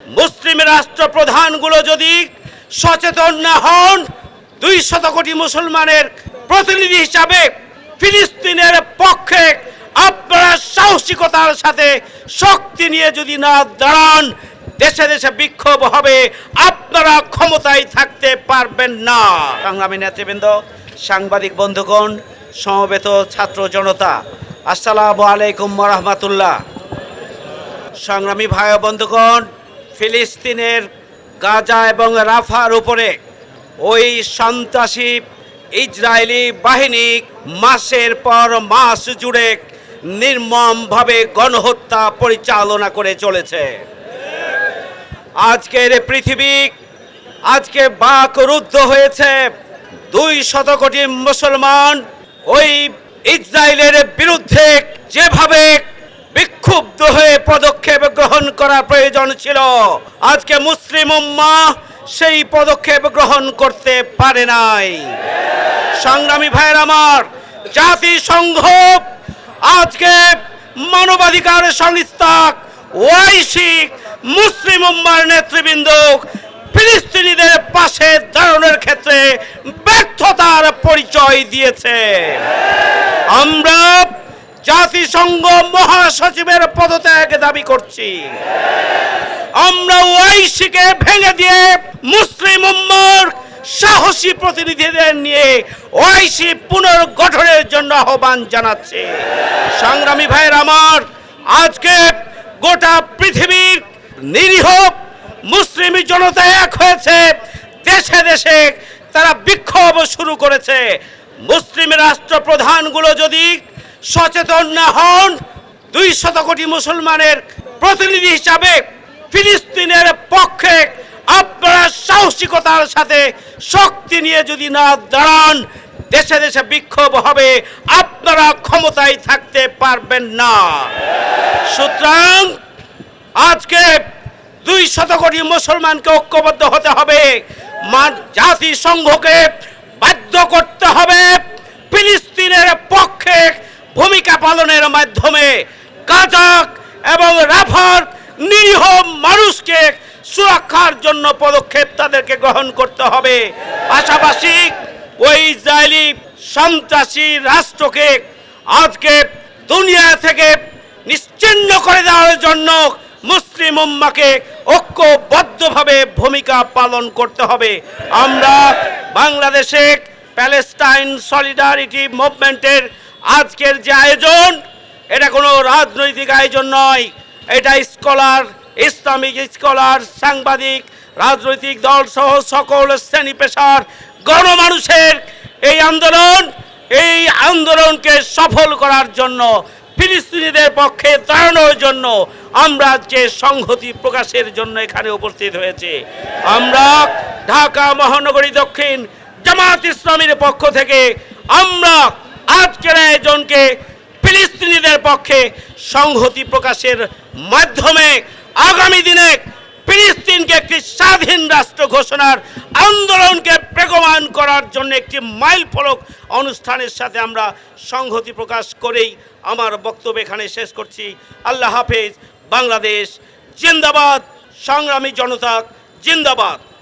মুসলিম রাষ্ট্র প্রধানগুলো যদি সচেতন না হন, দুই শত কোটি মুসলমানের প্রতিনিধি হিসাবে ফিলিস্তিনের পক্ষে আপনারা সাহসিকতার সাথে শক্তি নিয়ে যদি না দাঁড়ান, দেশে দেশে বিক্ষোভ হবে, আপনারা ক্ষমতায় থাকতে পারবেন না। সংগ্রামী নেতৃবৃন্দ, সাংবাদিক বন্ধুগণ, সমবেত ছাত্র জনতা, আসসালামু আলাইকুম রহমতুল্লাহ। সংগ্রামী ভাই বন্ধুগণ ফিলিস্তিনের গাজা এবং রাফার উপরে ওই সন্ত্রাসী ইসরায়েলি বাহিনী মাসের পর মাস জুড়ে নির্মমভাবে গণহত্যা পরিচালনা করে চলেছে। আজকের পৃথিবী, আজকে বাক রুদ্ধ হয়েছে। দুই শত কোটি মুসলমান ওই ইসরায়েলের বিরুদ্ধে যেভাবে বিক্ষুব্ধ হয়ে পদক্ষেপ গ্রহণ করা প্রয়োজন ছিল। আজকে মুসলিম উম্মা সেই পদক্ষেপ গ্রহণ করতে পারে নাই। সংগ্রামী ভাইয়ের আমার জাতিসংঘ আজকে মানবাধিকার সংস্থা ওয়াইসি মুসলিম উম্মার নেতৃবৃন্দ ফিলিস্তিনিদের পাশে দাঁড়ানোর ক্ষেত্রে ব্যর্থতার পরিচয় দিয়েছে। আমরা জাতিসংঘ মহাসচিবের পদত্যাগ দাবি করছি। আমরা ওয়াইসিকে ভেঙে দিয়ে মুসলিম উম্মার সাহসী প্রতিনিধিদের নিয়ে ওয়াইসি পুনর্গঠনের জন্য আহ্বান জানাচ্ছে। সংগ্রামী ভাইয়ের আমার, আজকে গোটা পৃথিবীর নিরীহ মুসলিম জনতা এক হয়েছে। দেশে দেশে তারা বিক্ষোভ শুরু করেছে। মুসলিম রাষ্ট্র প্রধানগুলো যদি সচেতন না হন দুই শত কোটি মুসলমানের প্রতিনিধি হিসাবে ফিলিস্তিনের পক্ষে আপনারা সাহসিকতার সাথে শক্তি নিয়ে যদি না দাঁড়ান, দেশে দেশে বিক্ষোভ হবে, আপনারা ক্ষমতায় থাকতে পারবেন না। সুতরাং আজকে দুই শত কোটি মুসলমানকে ঐক্যবদ্ধ হতে হবে জাতিসংঘকে বাধ্য করতে হবে। পালনের মাধ্যমে কাজাক এবং রাফার নিরীহ মানুষকে সুরক্ষার জন্য পদক্ষেপ তাদেরকে গ্রহণ করতে হবে। পাশাপাশি ওই ইসরায়েলি সন্ত্রাসী রাষ্ট্রকে আজকে দুনিয়া থেকে নিশ্চিন্ন করে দেওয়ার জন্য মুসলিম উম্মাকে ঐক্যবদ্ধভাবে ভূমিকা পালন করতে হবে। আমরা বাংলাদেশে প্যালেস্টাইন সলিডারিটি মুভমেন্টের আজকের যে আয়োজন, এটা কোনো রাজনৈতিক আয়োজন নয়। এটা স্কলার, ইসলামিক স্কলার, সাংবাদিক, রাজনৈতিক দল সহ সকল শ্রেণি পেশার গণমানুষের এই আন্দোলন, এই আন্দোলনকে সফল করার জন্য, ফিলিস্তিনিদের পক্ষে দাঁড়ানোর জন্য আমরা যে সংহতি প্রকাশের জন্য এখানে উপস্থিত হয়েছে। আমরা ঢাকা মহানগরী দক্ষিণ জামাত ইসলামীর পক্ষ থেকে আমরা আজকের আয়োজনকে ফিলিস্তিনিদের পক্ষে সংহতি প্রকাশের মাধ্যমে আগামী দিনে ফিলিস্তিনকে একটি স্বাধীন রাষ্ট্র ঘোষণার আন্দোলনকে প্রেগমান করার জন্য একটি মাইল ফলক অনুষ্ঠানের সাথে আমরা সংহতি প্রকাশ করেই আমার বক্তব্য এখানে শেষ করছি। আল্লাহ হাফেজ, বাংলাদেশ, জিন্দাবাদ, সংগ্রামী জনতা, জিন্দাবাদ।